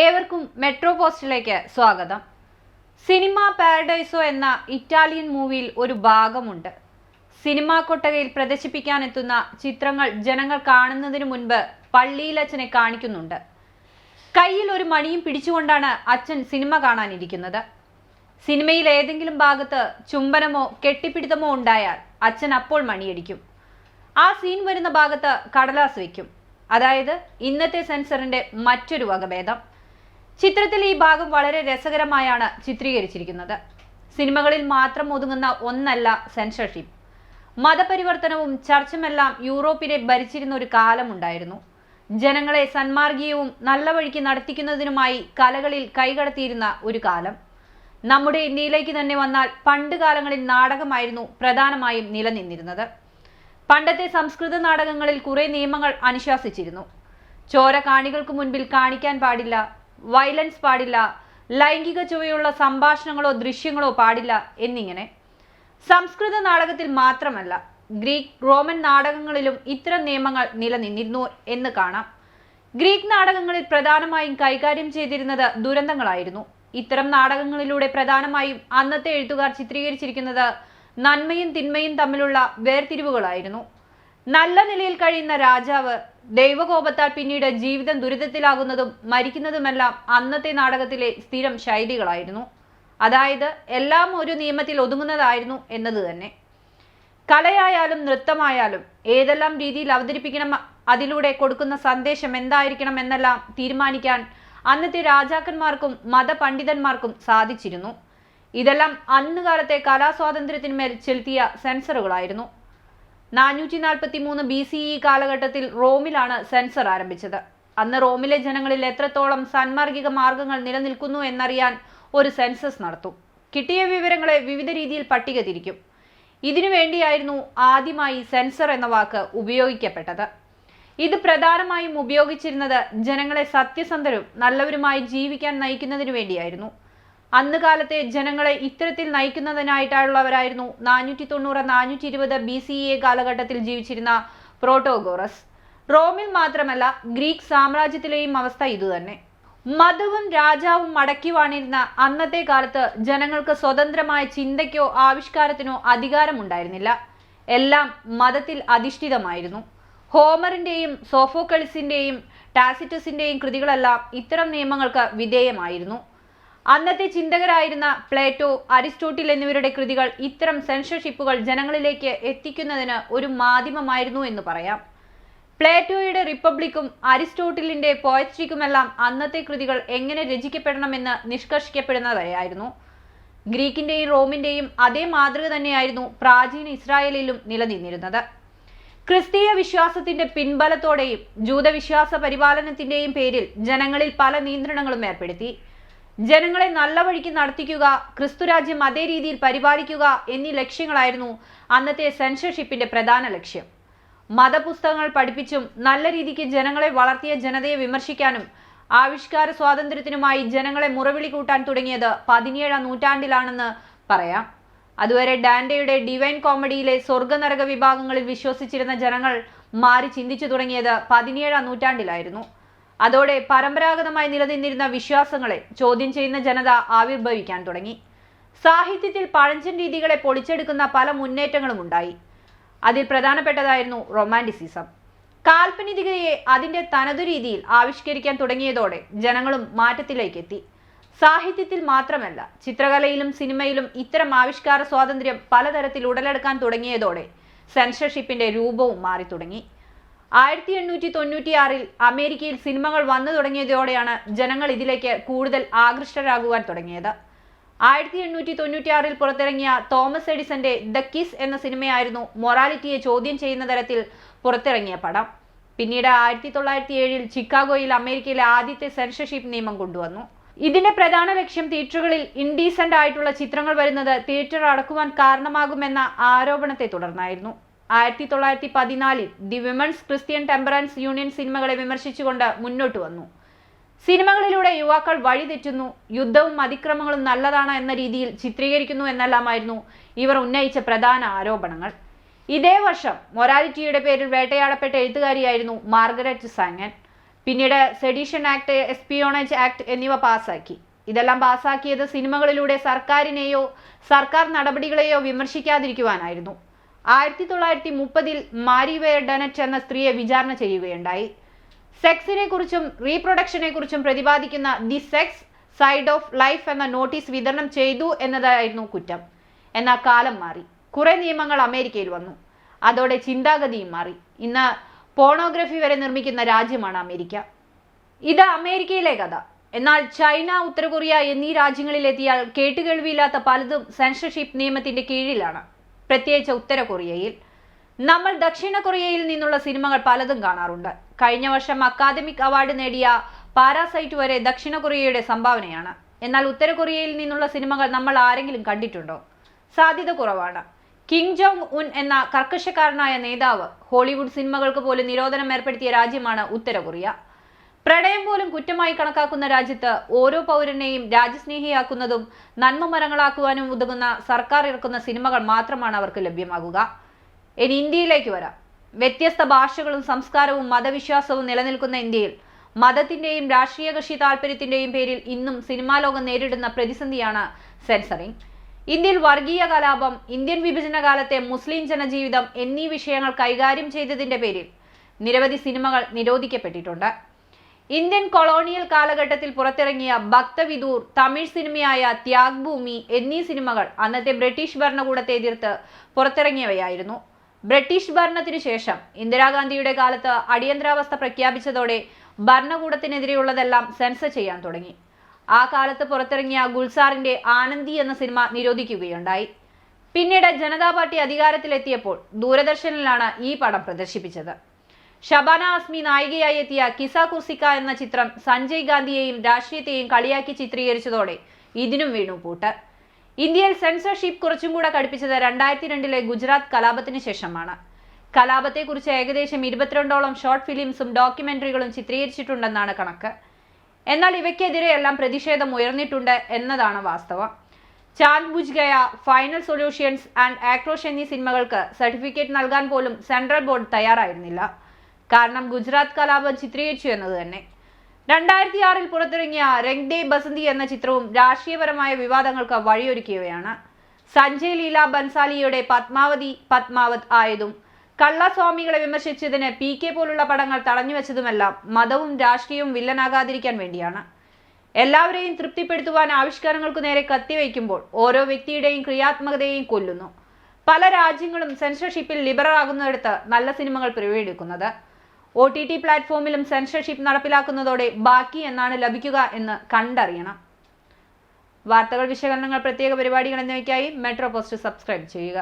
ഏവർക്കും മെട്രോ പോസ്റ്റിലേക്ക് സ്വാഗതം. സിനിമ പാരഡൈസോ എന്ന ഇറ്റാലിയൻ മൂവിയിൽ ഒരു ഭാഗമുണ്ട്. സിനിമാ കൊട്ടകയിൽ പ്രദർശിപ്പിക്കാനെത്തുന്ന ചിത്രങ്ങൾ ജനങ്ങൾ കാണുന്നതിന് മുൻപ് പള്ളിയിലച്ഛനെ കാണിക്കുന്നുണ്ട്. കയ്യിൽ ഒരു മണിയും പിടിച്ചുകൊണ്ടാണ് അച്ഛൻ സിനിമ കാണാനിരിക്കുന്നത്. സിനിമയിൽ ഏതെങ്കിലും ഭാഗത്ത് ചുംബനമോ കെട്ടിപ്പിടുത്തമോ ഉണ്ടായാൽ അച്ഛൻ അപ്പോൾ മണിയടിക്കും. ആ സീൻ വരുന്ന ഭാഗത്ത് കടലാസ് വയ്ക്കും. അതായത് ഇന്നത്തെ സെൻസറിന്റെ മറ്റൊരു വകഭേദം. ചിത്രത്തിൽ ഈ ഭാഗം വളരെ രസകരമായാണ് ചിത്രീകരിച്ചിരിക്കുന്നത്. സിനിമകളിൽ മാത്രം ഒതുങ്ങുന്ന ഒന്നല്ല സെൻസർഷിപ്പ്. മതപരിവർത്തനവും ചർച്ചുമെല്ലാം യൂറോപ്പിനെ ഭരിച്ചിരുന്ന ഒരു കാലമുണ്ടായിരുന്നു. ജനങ്ങളെ സന്മാർഗീയവും നല്ല വഴിക്ക് നടത്തിക്കുന്നതിനുമായി കലകളിൽ കൈകടത്തിയിരുന്ന ഒരു കാലം. നമ്മുടെ ഇന്ത്യയിലേക്ക് തന്നെ വന്നാൽ പണ്ട് കാലങ്ങളിൽ നാടകമായിരുന്നു പ്രധാനമായും നിലനിന്നിരുന്നത്. പണ്ടത്തെ സംസ്കൃത നാടകങ്ങളിൽ കുറെ നിയമങ്ങൾ അനുശാസിച്ചിരുന്നു. ചോര കാണികൾക്ക് മുൻപിൽ കാണിക്കാൻ പാടില്ല വയലൻസ് പാടില്ല ലൈംഗിക ചുവയുള്ള സംഭാഷണങ്ങളോ ദൃശ്യങ്ങളോ പാടില്ല എന്നിങ്ങനെ. സംസ്കൃത നാടകത്തിൽ മാത്രമല്ല ഗ്രീക്ക് റോമൻ നാടകങ്ങളിലും ഇത്തരം നിയമങ്ങൾ നിലനിന്നിരുന്നു എന്ന് കാണാം. ഗ്രീക്ക് നാടകങ്ങളിൽ പ്രധാനമായും കൈകാര്യം ചെയ്തിരുന്നത് ദുരന്തങ്ങളായിരുന്നു. ഇത്തരം നാടകങ്ങളിലൂടെ പ്രധാനമായും അന്നത്തെ എഴുത്തുകാർ ചിത്രീകരിച്ചിരിക്കുന്നത് നന്മയും തിന്മയും തമ്മിലുള്ള വേർതിരിവുകളായിരുന്നു. നല്ല നിലയിൽ കഴിയുന്ന രാജാവ് ദൈവകോപത്താൽ പിന്നീട് ജീവിതം ദുരിതത്തിലാകുന്നതും മരിക്കുന്നതുമെല്ലാം അന്നത്തെ നാടകത്തിലെ സ്ഥിരം ശൈലികളായിരുന്നു. അതായത് എല്ലാം ഒരു നിയമത്തിൽ ഒതുങ്ങുന്നതായിരുന്നു എന്നത് തന്നെ. കലയായാലും നൃത്തമായാലും ഏതെല്ലാം രീതിയിൽ അവതരിപ്പിക്കണം അതിലൂടെ കൊടുക്കുന്ന സന്ദേശം എന്തായിരിക്കണം എന്നെല്ലാം തീരുമാനിക്കാൻ അന്നത്തെ രാജാക്കന്മാർക്കും മതപണ്ഡിതന്മാർക്കും സാധിച്ചിരുന്നു. ഇതെല്ലാം അന്നുകാലത്തെ കലാസ്വാതന്ത്ര്യത്തിന്മേൽ ചെലുത്തിയ സെൻസറുകളായിരുന്നു. നാനൂറ്റി നാൽപ്പത്തി മൂന്ന് ബി സി ഇ കാലഘട്ടത്തിൽ റോമിലാണ് സെൻസർ ആരംഭിച്ചത്. അന്ന് റോമിലെ ജനങ്ങളിൽ എത്രത്തോളം സാൻമാർഗിക മാർഗങ്ങൾ നിലനിൽക്കുന്നു എന്നറിയാൻ ഒരു സെൻസസ് നടത്തും. കിട്ടിയ വിവരങ്ങളെ വിവിധ രീതിയിൽ പട്ടിക തിരിക്കും. ഇതിനു വേണ്ടിയായിരുന്നു ആദ്യമായി സെൻസർ എന്ന വാക്ക് ഉപയോഗിക്കപ്പെട്ടത്. ഇത് പ്രധാനമായും ഉപയോഗിച്ചിരുന്നത് ജനങ്ങളെ സത്യസന്ധരും നല്ലവരുമായി ജീവിക്കാൻ നയിക്കുന്നതിനു വേണ്ടിയായിരുന്നു. അന്ന് കാലത്തെ ജനങ്ങളെ ഇത്തരത്തിൽ നയിക്കുന്നതിനായിട്ടുള്ളവരായിരുന്നു നാനൂറ്റി തൊണ്ണൂറ് നാനൂറ്റി ഇരുപത് ബി സി എ കാലഘട്ടത്തിൽ ജീവിച്ചിരുന്ന പ്രോട്ടോഗോറസ്. റോമിൽ മാത്രമല്ല ഗ്രീക്ക് സാമ്രാജ്യത്തിലെയും അവസ്ഥ ഇതുതന്നെ. മതവും രാജാവും മടക്കി വാണിരുന്ന അന്നത്തെ കാലത്ത് ജനങ്ങൾക്ക് സ്വതന്ത്രമായ ചിന്തയ്ക്കോ ആവിഷ്കാരത്തിനോ അധികാരമുണ്ടായിരുന്നില്ല. എല്ലാം മതത്തിൽ അധിഷ്ഠിതമായിരുന്നു. ഹോമറിന്റെയും സോഫോക്കളിസിന്റെയും ടാസിറ്റസിന്റെയും കൃതികളെല്ലാം ഇത്തരം നിയമങ്ങൾക്ക് വിധേയമായിരുന്നു. അന്നത്തെ ചിന്തകരായിരുന്ന പ്ലേറ്റോ അരിസ്റ്റോട്ടിൽ എന്നിവരുടെ കൃതികൾ ഇത്തരം സെൻസർഷിപ്പുകൾ ജനങ്ങളിലേക്ക് എത്തിക്കുന്നതിന് ഒരു മാധ്യമമായിരുന്നു എന്ന് പറയാം. പ്ലേറ്റോയുടെ റിപ്പബ്ലിക്കും അരിസ്റ്റോട്ടിലിന്റെ പോയട്രിക്കുമെല്ലാം അന്നത്തെ കൃതികൾ എങ്ങനെ രചിക്കപ്പെടണമെന്ന് നിഷ്കർഷിക്കപ്പെടുന്നതായിരുന്നു. ഗ്രീക്കിന്റെയും റോമിന്റെയും അതേ മാതൃക തന്നെയായിരുന്നു പ്രാചീന ഇസ്രായേലിലും നിലനിന്നിരുന്നത്. ക്രിസ്തീയ വിശ്വാസത്തിന്റെ പിൻബലത്തോടെയും ജൂതവിശ്വാസ പരിപാലനത്തിന്റെയും പേരിൽ ജനങ്ങളിൽ പല നിയന്ത്രണങ്ങളും ഏർപ്പെടുത്തി. ജനങ്ങളെ നല്ല വഴിക്ക് നടത്തിക്കുക ക്രിസ്തുരാജ്യം അതേ രീതിയിൽ പരിപാലിക്കുക എന്നീ ലക്ഷ്യങ്ങളായിരുന്നു അന്നത്തെ സെൻസർഷിപ്പിന്റെ പ്രധാന ലക്ഷ്യം. മതപുസ്തകങ്ങൾ പഠിപ്പിച്ചും നല്ല രീതിക്ക് ജനങ്ങളെ വളർത്തിയ ജനതയെ വിമർശിക്കാനും ആവിഷ്കാര സ്വാതന്ത്ര്യത്തിനുമായി ജനങ്ങളെ മുറവിളി കൂട്ടാൻ തുടങ്ങിയത് പതിനേഴാം നൂറ്റാണ്ടിലാണെന്ന് പറയാം. അതുവരെ ഡാൻഡയുടെ ഡിവൈൻ കോമഡിയിലെ സ്വർഗനരക വിഭാഗങ്ങളിൽ വിശ്വസിച്ചിരുന്ന ജനങ്ങൾ മാറി ചിന്തിച്ചു തുടങ്ങിയത് പതിനേഴാം നൂറ്റാണ്ടിലായിരുന്നു. അതോടെ പരമ്പരാഗതമായി നിലനിന്നിരുന്ന വിശ്വാസങ്ങളെ ചോദ്യം ചെയ്യുന്ന ജനത ആവിർഭവിക്കാൻ തുടങ്ങി. സാഹിത്യത്തിൽ പഴഞ്ചൻ രീതികളെ പൊളിച്ചെടുക്കുന്ന പല മുന്നേറ്റങ്ങളും ഉണ്ടായി. അതിൽ പ്രധാനപ്പെട്ടതായിരുന്നു റൊമാന്റിസിസം. കാൽപ്പനികതയെ അതിന്റെ തനതു രീതിയിൽ ആവിഷ്കരിക്കാൻ തുടങ്ങിയതോടെ ജനങ്ങളും മാറ്റത്തിലേക്ക് എത്തി സാഹിത്യത്തിൽ മാത്രമല്ല ചിത്രകലയിലും സിനിമയിലും ഇത്തരം ആവിഷ്കാര സ്വാതന്ത്ര്യം പലതരത്തിൽ ഉടലെടുക്കാൻ തുടങ്ങിയതോടെ സെൻസർഷിപ്പിന്റെ രൂപവും മാറി തുടങ്ങി ആയിരത്തി എണ്ണൂറ്റി തൊണ്ണൂറ്റിയാറിൽ അമേരിക്കയിൽ സിനിമകൾ വന്നു തുടങ്ങിയതോടെയാണ് ജനങ്ങൾ ഇതിലേക്ക് കൂടുതൽ ആകൃഷ്ടരാകുവാൻ തുടങ്ങിയത്. ആയിരത്തി എണ്ണൂറ്റി തൊണ്ണൂറ്റിയാറിൽ പുറത്തിറങ്ങിയ തോമസ് എഡിസന്റെ ദ കിസ് എന്ന സിനിമയായിരുന്നു മൊറാലിറ്റിയെ ചോദ്യം ചെയ്യുന്ന തരത്തിൽ പുറത്തിറങ്ങിയ പടം. പിന്നീട് ആയിരത്തി തൊള്ളായിരത്തി ഏഴിൽ ചിക്കാഗോയിൽ അമേരിക്കയിലെ ആദ്യത്തെ സെൻസർഷിപ്പ് നിയമം കൊണ്ടുവന്നു. ഇതിന്റെ പ്രധാന ലക്ഷ്യം തിയേറ്ററുകളിൽ ഇൻഡീസെന്റ് ആയിട്ടുള്ള ചിത്രങ്ങൾ വരുന്നത് തിയേറ്റർ അടക്കുവാൻ കാരണമാകുമെന്ന ആരോപണത്തെ തുടർന്നായിരുന്നു. ആയിരത്തി തൊള്ളായിരത്തി പതിനാലിൽ the women's Christian temperance union സിനിമകളെ വിമർശിച്ചുകൊണ്ട് മുന്നോട്ട് വന്നു. സിനിമകളിലൂടെ യുവാക്കൾ വഴിതെറ്റുന്നു യുദ്ധവും അതിക്രമങ്ങളും നല്ലതാണ് എന്ന രീതിയിൽ ചിത്രീകരിക്കുന്നു എന്നെല്ലാമായിരുന്നു ഇവർ ഉന്നയിച്ച പ്രധാന ആരോപണങ്ങൾ. ഇതേ വർഷം മൊറാലിറ്റിയുടെ പേരിൽ വേട്ടയാടപ്പെട്ട എഴുത്തുകാരിയായിരുന്നു മാർഗരറ്റ് സാങ്ങൻ. പിന്നീട് സെഡീഷൻ ആക്ട് എസ്പിയോണേജ് ആക്ട് എന്നിവ പാസാക്കി. ഇതെല്ലാം പാസാക്കിയത് സിനിമകളിലൂടെ സർക്കാരിനെയോ സർക്കാർ നടപടികളെയോ വിമർശിക്കാതിരിക്കുവാനായിരുന്നു. ആയിരത്തി തൊള്ളായിരത്തി മുപ്പതിൽ മാരിവേ ഡനറ്റ് എന്ന സ്ത്രീയെ വിചാരണ ചെയ്യുകയുണ്ടായി. സെക്സിനെ കുറിച്ചും റീപ്രൊഡക്ഷനെ കുറിച്ചും പ്രതിപാദിക്കുന്ന the sex side of life എന്ന നോട്ടീസ് വിതരണം ചെയ്തു എന്നതായിരുന്നു കുറ്റം. എന്നാൽ കാലം മാറി. കുറെ നിയമങ്ങൾ അമേരിക്കയിൽ വന്നു. അതോടെ ചിന്താഗതിയും മാറി. ഇന്ന് പോണോഗ്രഫി വരെ നിർമ്മിക്കുന്ന രാജ്യമാണ് അമേരിക്ക. ഇത് അമേരിക്കയിലെ കഥ. എന്നാൽ ചൈന ഉത്തരകൊറിയ എന്നീ രാജ്യങ്ങളിലെത്തിയാൽ കേട്ടുകേൾവിയില്ലാത്ത പലതും സെൻസർഷിപ്പ് നിയമത്തിന്റെ കീഴിലാണ്. പ്രത്യേകിച്ച് ഉത്തര കൊറിയയിൽ നമ്മൾ ദക്ഷിണ കൊറിയയിൽ നിന്നുള്ള സിനിമകൾ പലതും കാണാറുണ്ട്. കഴിഞ്ഞ വർഷം അക്കാദമിക് അവാർഡ് നേടിയ പാരാസൈറ്റ് വരെ ദക്ഷിണ കൊറിയയുടെ സംഭാവനയാണ്. എന്നാൽ ഉത്തര കൊറിയയിൽ നിന്നുള്ള സിനിമകൾ നമ്മൾ ആരെങ്കിലും കണ്ടിട്ടുണ്ടോ? സാധ്യത കുറവാണ്. കിങ് ജോങ് ഉൻ എന്ന കർക്കശക്കാരനായ നേതാവ് ഹോളിവുഡ് സിനിമകൾക്ക് പോലും നിരോധനം ഏർപ്പെടുത്തിയ രാജ്യമാണ് ഉത്തര കൊറിയ. പ്രണയം പോലും കുറ്റമായി കണക്കാക്കുന്ന രാജ്യത്ത് ഓരോ പൗരനെയും രാജ്യസ്നേഹിയാക്കുന്നതും നന്മ മരങ്ങളാക്കുവാനും ഉതകുന്ന സർക്കാർ ഇറക്കുന്ന സിനിമകൾ മാത്രമാണ് അവർക്ക് ലഭ്യമാകുക. ഇനി ഇന്ത്യയിലേക്ക് വരാം. വ്യത്യസ്ത ഭാഷകളും സംസ്കാരവും മതവിശ്വാസവും നിലനിൽക്കുന്ന ഇന്ത്യയിൽ മതത്തിന്റെയും രാഷ്ട്രീയ കക്ഷി താല്പര്യത്തിന്റെയും പേരിൽ ഇന്നും സിനിമാ ലോകം നേരിടുന്ന പ്രതിസന്ധിയാണ് സെൻസറിംഗ് ഇന്ത്യയിൽ വർഗീയ കലാപം ഇന്ത്യൻ വിഭജന കാലത്തെ മുസ്ലിം ജനജീവിതം എന്നീ വിഷയങ്ങൾ കൈകാര്യം ചെയ്തതിന്റെ പേരിൽ നിരവധി സിനിമകൾ നിരോധിക്കപ്പെട്ടിട്ടുണ്ട്. ഇന്ത്യൻ കൊളോണിയൽ കാലഘട്ടത്തിൽ പുറത്തിറങ്ങിയ ഭക്തവിദൂർ തമിഴ് സിനിമയായ ത്യാഗ്ഭൂമി എന്നീ സിനിമകൾ അന്നത്തെ ബ്രിട്ടീഷ് ഭരണകൂടത്തെ എതിർത്ത് പുറത്തിറങ്ങിയവയായിരുന്നു. ബ്രിട്ടീഷ് ഭരണത്തിനു ശേഷം ഇന്ദിരാഗാന്ധിയുടെ കാലത്ത് അടിയന്തരാവസ്ഥ പ്രഖ്യാപിച്ചതോടെ ഭരണകൂടത്തിനെതിരെയുള്ളതെല്ലാം സെൻസർ ചെയ്യാൻ തുടങ്ങി. ആ കാലത്ത് പുറത്തിറങ്ങിയ ഗുൽസാറിന്റെ ആനന്ദി എന്ന സിനിമ നിരോധിക്കുകയുണ്ടായി. പിന്നീട് ജനതാ പാർട്ടി അധികാരത്തിലെത്തിയപ്പോൾ ദൂരദർശനിലാണ് ഈ പടം പ്രദർശിപ്പിച്ചത്. ഷബാന അസ്മി നായികയായി എത്തിയ കിസ കുർസിക്ക എന്ന ചിത്രം സഞ്ജയ് ഗാന്ധിയെയും രാഷ്ട്രീയത്തെയും കളിയാക്കി ചിത്രീകരിച്ചതോടെ ഇതിനും വീണു പൂട്ട്. ഇന്ത്യയിൽ സെൻസർഷിപ്പ് കുറച്ചും കൂടെ കടുപ്പിച്ചത് രണ്ടായിരത്തി രണ്ടിലെ ഗുജറാത്ത് കലാപത്തിന് ശേഷമാണ്. കലാപത്തെക്കുറിച്ച് ഏകദേശം ഇരുപത്തിരണ്ടോളം ഷോർട്ട് ഫിലിംസും ഡോക്യുമെന്ററികളും ചിത്രീകരിച്ചിട്ടുണ്ടെന്നാണ് കണക്ക്. എന്നാൽ ഇവയ്ക്കെതിരെയെല്ലാം പ്രതിഷേധം ഉയർന്നിട്ടുണ്ട് എന്നതാണ് വാസ്തവം. Chand Bujh Gaya final solutions and Aakrosh എന്നീ സിനിമകൾക്ക് സർട്ടിഫിക്കറ്റ് നൽകാൻ പോലും സെൻട്രൽ ബോർഡ് തയ്യാറായിരുന്നില്ല. കാരണം ഗുജറാത്ത് കലാപം ചിത്രീകരിച്ചു എന്നത് തന്നെ. രണ്ടായിരത്തി ആറിൽ പുറത്തിറങ്ങിയ രംഗ് ദേ ബസന്തി എന്ന ചിത്രവും രാഷ്ട്രീയപരമായ വിവാദങ്ങൾക്ക് വഴിയൊരുക്കിയവയാണ്. സഞ്ജയ് ലീല ബൻസാലിയുടെ പത്മാവതി പത്മാവത് ആയതും കള്ളസ്വാമികളെ വിമർശിച്ചതിന് പി കെ പോലുള്ള പടങ്ങൾ തടഞ്ഞുവെച്ചതുമെല്ലാം മതവും രാഷ്ട്രീയവും വില്ലനാകാതിരിക്കാൻ വേണ്ടിയാണ്. എല്ലാവരെയും തൃപ്തിപ്പെടുത്തുവാൻ ആവിഷ്കാരങ്ങൾക്കു നേരെ കത്തിവയ്ക്കുമ്പോൾ ഓരോ വ്യക്തിയുടെയും ക്രിയാത്മകതയെയും കൊല്ലുന്നു. പല രാജ്യങ്ങളും സെൻസർഷിപ്പിൽ ലിബറൽ ആകുന്നിടത്ത് നല്ല സിനിമകൾ പിറവിയെടുക്കുന്നത് ഒ ടി ടി പ്ലാറ്റ്ഫോമിലും സെൻസർഷിപ്പ് നടപ്പിലാക്കുന്നതോടെ ബാക്കി എന്നാണ് ലഭിക്കുക എന്ന് കണ്ടറിയണം. വാർത്തകൾ വിശകലനങ്ങൾ പ്രത്യേക പരിപാടികൾ എന്നിവയ്ക്കായി മെട്രോ പോസ്റ്റ് സബ്സ്ക്രൈബ് ചെയ്യുക.